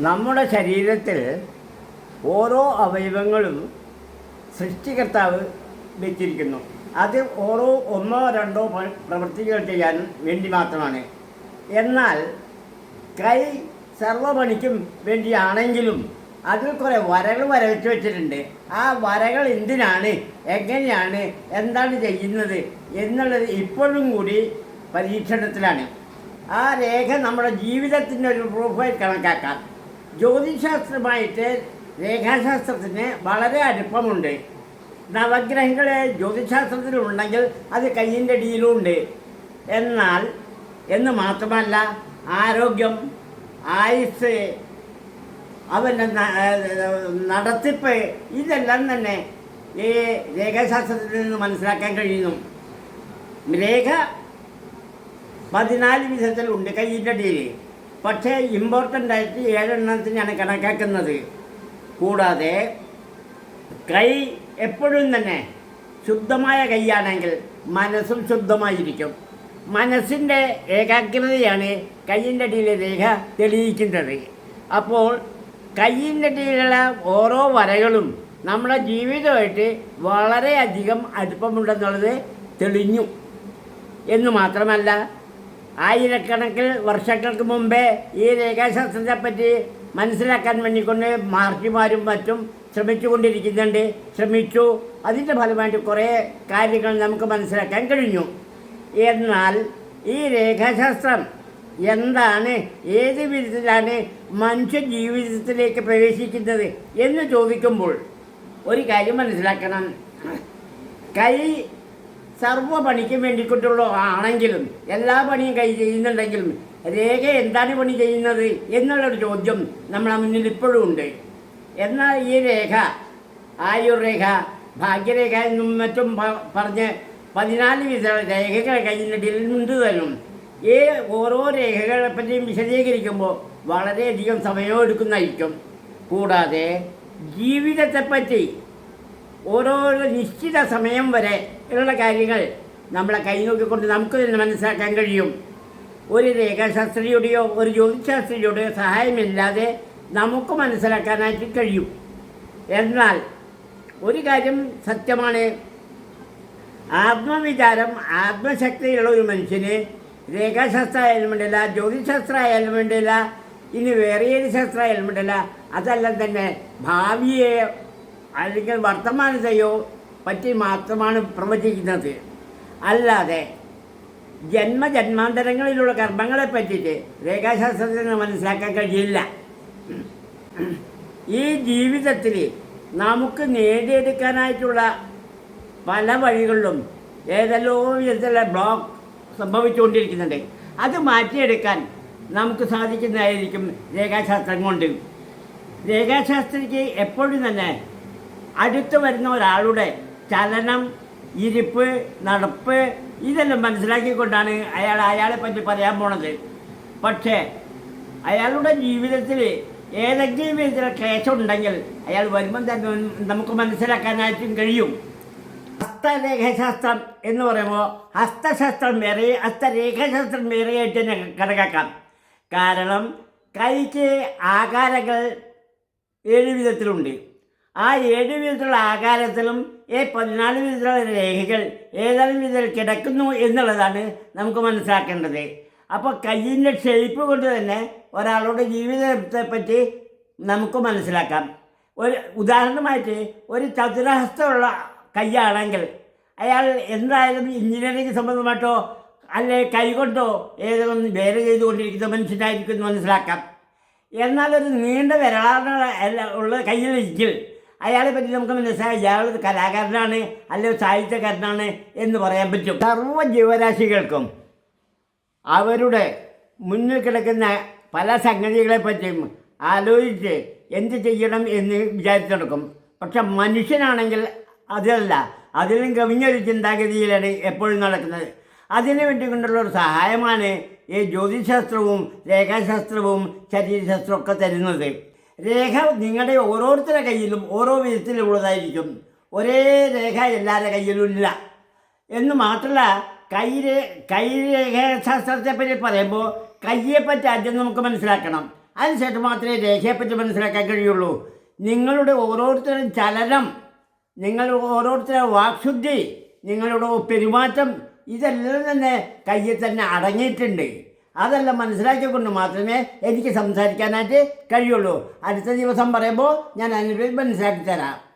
നമ്മുടെ ശരീരത്തിൽ ഓരോ അവയവങ്ങളും സൃഷ്ടികർത്താവ് വെച്ചിരിക്കുന്നു. അത് ഓരോ ഒന്നോ രണ്ടോ പ്ര- പ്രവൃത്തികൾ ചെയ്യാൻ വേണ്ടി മാത്രമാണ്. എന്നാൽ കൈ സർവപണിക്കും വേണ്ടിയാണെങ്കിലും അതിൽ കുറേ വരകൾ വരവെച്ച് വെച്ചിട്ടുണ്ട്. ആ വരകൾ എന്തിനാണ് എങ്ങനെയാണ് എന്താണ് ചെയ്യുന്നത് എന്നുള്ളത് ഇപ്പോഴും കൂടി പരീക്ഷണത്തിലാണ്. ആ രേഖ നമ്മുടെ ജീവിതത്തിന്റെ ഒരു പ്രൂഫായി കണക്കാക്കാം. ജ്യോതിശാസ്ത്രമായിട്ട് രേഖാശാസ്ത്രത്തിന് വളരെ അടുപ്പമുണ്ട്. നവഗ്രഹങ്ങൾ ജ്യോതിശാസ്ത്രത്തിലുണ്ടെങ്കിൽ അത് കയ്യിന്റെ അടിയിലുണ്ട്. എന്നാൽ എന്ന് മാത്രമല്ല ആരോഗ്യം ആയുസ് അവന്റെ നടത്തിപ്പ് ഇതെല്ലാം തന്നെ ഈ രേഖാശാസ്ത്രത്തിൽ നിന്ന് മനസ്സിലാക്കാൻ കഴിയുന്നു. രേഖ പതിനാല് വിധത്തിലുണ്ട് കയ്യിന്റെ അടിയിൽ. പക്ഷേ ഇമ്പോർട്ടന്റ് ആയിട്ട് ഏഴെണ്ണത്തിനാണ് കണക്കാക്കുന്നത്. കൂടാതെ കൈ എപ്പോഴും തന്നെ ശുദ്ധമായ കൈയാണെങ്കിൽ മനസ്സും ശുദ്ധമായിരിക്കും. മനസ്സിന്റെ ഏകാഗ്രതയാണ് കയ്യിന്റെ അടിയിലെ രേഖ തെളിയിക്കുന്നത്. അപ്പോൾ കയ്യിന്റെ അടിയിലുള്ള ഓരോ വരകളും നമ്മുടെ ജീവിതമായിട്ട് വളരെയധികം അടുപ്പമുണ്ടെന്നുള്ളത് തെളിഞ്ഞു. എന്ന് മാത്രമല്ല ആയിരക്കണക്കിന് വർഷങ്ങൾക്ക് മുമ്പേ ഈ രേഖാശാസ്ത്രത്തെ പറ്റി മനസ്സിലാക്കാൻ വേണ്ടിക്കൊണ്ട് മാർച്ചിമാരും മറ്റും ശ്രമിച്ചുകൊണ്ടിരിക്കുന്നുണ്ട്. ശ്രമിച്ചു. അതിന്റെ ഫലമായിട്ട് കുറേ കാര്യങ്ങൾ നമുക്ക് മനസ്സിലാക്കാൻ കഴിഞ്ഞു. എന്നാൽ ഈ രേഖാശാസ്ത്രം എന്താണ്? ഏത് വിധത്തിലാണ് മനുഷ്യ ജീവിതത്തിലേക്ക് പ്രവേശിക്കുന്നത് എന്ന് ചോദിക്കുമ്പോൾ ഒരു കാര്യം മനസ്സിലാക്കണം. കൈ സർവ പണിക്കും വേണ്ടിക്കൊണ്ടുള്ള ആണെങ്കിലും എല്ലാ പണിയും കൈ ചെയ്യുന്നുണ്ടെങ്കിലും രേഖ എന്താണ് പണി ചെയ്യുന്നത് എന്നുള്ളൊരു ചോദ്യം നമ്മളെ മുന്നിൽ ഇപ്പോഴും ഉണ്ട്. എന്നാൽ ഈ രേഖ ആയുർരേഖ ഭാഗ്യരേഖ എന്നും മറ്റും പറഞ്ഞ് പതിനാല് വിധ രേഖകൾ കഴിഞ്ഞിട്ടുണ്ട് തരും ഈ ഓരോ രേഖകളെ പറ്റിയും വിശദീകരിക്കുമ്പോൾ വളരെയധികം സമയം എടുക്കുന്നതായിരിക്കും കൂടാതെ ജീവിതത്തെപ്പറ്റി ഓരോ നിശ്ചിത സമയം വരെ ഉള്ള കാര്യങ്ങൾ നമ്മളെ കൈ നോക്കിക്കൊണ്ട് നമുക്ക് തന്നെ മനസ്സിലാക്കാൻ കഴിയും. ഒരു രേഖാശാസ്ത്രിയുടെയോ ഒരു ജ്യോതിശാസ്ത്രിയുടെയോ സഹായമില്ലാതെ നമുക്ക് മനസ്സിലാക്കാനായിട്ട് കഴിയും. എന്നാൽ ഒരു കാര്യം സത്യമാണ്. ആത്മവിചാരം ആത്മശക്തിയുള്ള ഒരു മനുഷ്യന് രേഖാശാസ്ത്രം ആയാലും വേണ്ടില്ല ജ്യോതിശാസ്ത്രം ആയാലും വേണ്ടില്ല ഇനി വേറെ ഏത് ശാസ്ത്രം ആയാലും വേണ്ടില്ല അതെല്ലാം തന്നെ ഭാവിയെ അല്ലെങ്കിൽ വർത്തമാനത്തെയോ പറ്റി മാത്രമാണ് പ്രവചിക്കുന്നത്. അല്ലാതെ ജന്മജന്മാന്തരങ്ങളിലുള്ള കർമ്മങ്ങളെ പറ്റിയിട്ട് രേഖാശാസ്ത്രത്തിന് മനസ്സിലാക്കാൻ കഴിയില്ല. ഈ ജീവിതത്തിൽ നമുക്ക് നേടിയെടുക്കാനായിട്ടുള്ള പല വഴികളിലും ഏതെല്ലോ വിധത്തിലുള്ള ബ്ലോക്ക് സംഭവിച്ചുകൊണ്ടിരിക്കുന്നുണ്ട്. അത് മാറ്റിയെടുക്കാൻ നമുക്ക് സാധിക്കുന്നതായിരിക്കും രേഖാശാസ്ത്രം കൊണ്ട്. രേഖാശാസ്ത്രയ്ക്ക് എപ്പോഴും തന്നെ അടുത്ത് വരുന്ന ഒരാളുടെ ചലനം ഇരിപ്പ് നടപ്പ് ഇതെല്ലാം മനസ്സിലാക്കിക്കൊണ്ടാണ് അയാൾ അയാളെ പറ്റി പറയാൻ പോണത്. പക്ഷേ അയാളുടെ ജീവിതത്തിൽ ഏതെങ്കിലും വിധത്തിൽ ക്ലേശം ഉണ്ടെങ്കിൽ അയാൾ വരുമ്പം തന്നെ നമുക്ക് മനസ്സിലാക്കാനായിട്ടും കഴിയും. ഹസ്തരേഖാശാസ്ത്രം എന്ന് പറയുമ്പോൾ ഹസ്തശാസ്ത്രം വേറെ ഹസ്തരേഖാശാസ്ത്രം വേറെയായിട്ട് തന്നെ കണക്കാക്കാം. കാരണം കൈക്ക് ആകാരങ്ങൾ ഏഴ് വിധത്തിലുണ്ട്. ആ ഏഴ് വിധത്തിലുള്ള ആകാരത്തിലും ഈ പതിനാല് വിധത്തിലുള്ള രേഖകൾ ഏതാനും വിധത്തിൽ കിടക്കുന്നു എന്നുള്ളതാണ് നമുക്ക് മനസ്സിലാക്കേണ്ടത്. അപ്പോൾ കയ്യിന്റെ ഷേപ്പ് കൊണ്ട് തന്നെ ഒരാളുടെ ജീവിതത്തെ പറ്റി നമുക്ക് മനസ്സിലാക്കാം. ഒരു ഉദാഹരണമായിട്ട് ഒരു ചതുരഹസ്തമുള്ള കൈയാണെങ്കിൽ അയാൾ എന്തായാലും എഞ്ചിനീയറിംഗ് സംബന്ധമായിട്ടോ അല്ലെ കൈകൊണ്ടോ ഏതൊന്നും വേറെ ചെയ്തുകൊണ്ടിരിക്കുന്ന മനുഷ്യനായിരിക്കും എന്ന് മനസ്സിലാക്കാം. എന്നാൽ ഒരു നീണ്ട വിരളാണ് ഉള്ള കയ്യിലിരിക്കൽ അയാളെ പറ്റി നമുക്ക് മനസ്സിലായി അയാൾ കലാകാരനാണ് അല്ലെങ്കിൽ സാഹിത്യകാരനാണ് എന്ന് പറയാൻ പറ്റും. സർവ ജീവരാശികൾക്കും അവരുടെ മുന്നിൽ കിടക്കുന്ന പല സംഗതികളെ പറ്റിയും ആലോചിച്ച് എന്ത് ചെയ്യണം എന്ന് വിചാരിച്ചു നടക്കും പക്ഷെ മനുഷ്യനാണെങ്കിൽ അതല്ല അതിലും കവിഞ്ഞൊരു ചിന്താഗതിയിലാണ് എപ്പോഴും നടക്കുന്നത്. അതിനു വേണ്ടി കൊണ്ടുള്ള ഒരു സഹായമാണ് ഈ ജ്യോതിശാസ്ത്രവും രേഖാശാസ്ത്രവും ശരീരശാസ്ത്രവും ഒക്കെ തരുന്നത്. രേഖ നിങ്ങളുടെ ഓരോരുത്തരുടെ കയ്യിലും ഓരോ വിധത്തിലുള്ളതായിരിക്കും ഒരേ രേഖ എല്ലാവരുടെ കയ്യിലും ഇല്ല. എന്ന് മാത്രമല്ല കൈരേ കൈരേഖാശാസ്ത്രത്തെ പറ്റി പറയുമ്പോൾ കയ്യെപ്പറ്റി ആദ്യം നമുക്ക് മനസ്സിലാക്കണം. അതിനുശേഷം മാത്രമേ രേഖയെപ്പറ്റി മനസ്സിലാക്കാൻ കഴിയുള്ളൂ. നിങ്ങളുടെ ഓരോരുത്തരും ചലനം നിങ്ങൾ ഓരോരുത്തരുടെ വാക്ശുദ്ധി നിങ്ങളുടെ പെരുമാറ്റം ഇതെല്ലാം തന്നെ കയ്യിൽ തന്നെ അടങ്ങിയിട്ടുണ്ട്. അതെല്ലാം മനസ്സിലാക്കിക്കൊണ്ട് മാത്രമേ എനിക്ക് സംസാരിക്കാനായിട്ട് കഴിയുള്ളൂ. അടുത്ത ദിവസം പറയുമ്പോൾ ഞാൻ അതിനെ മനസ്സിലാക്കി തരാം.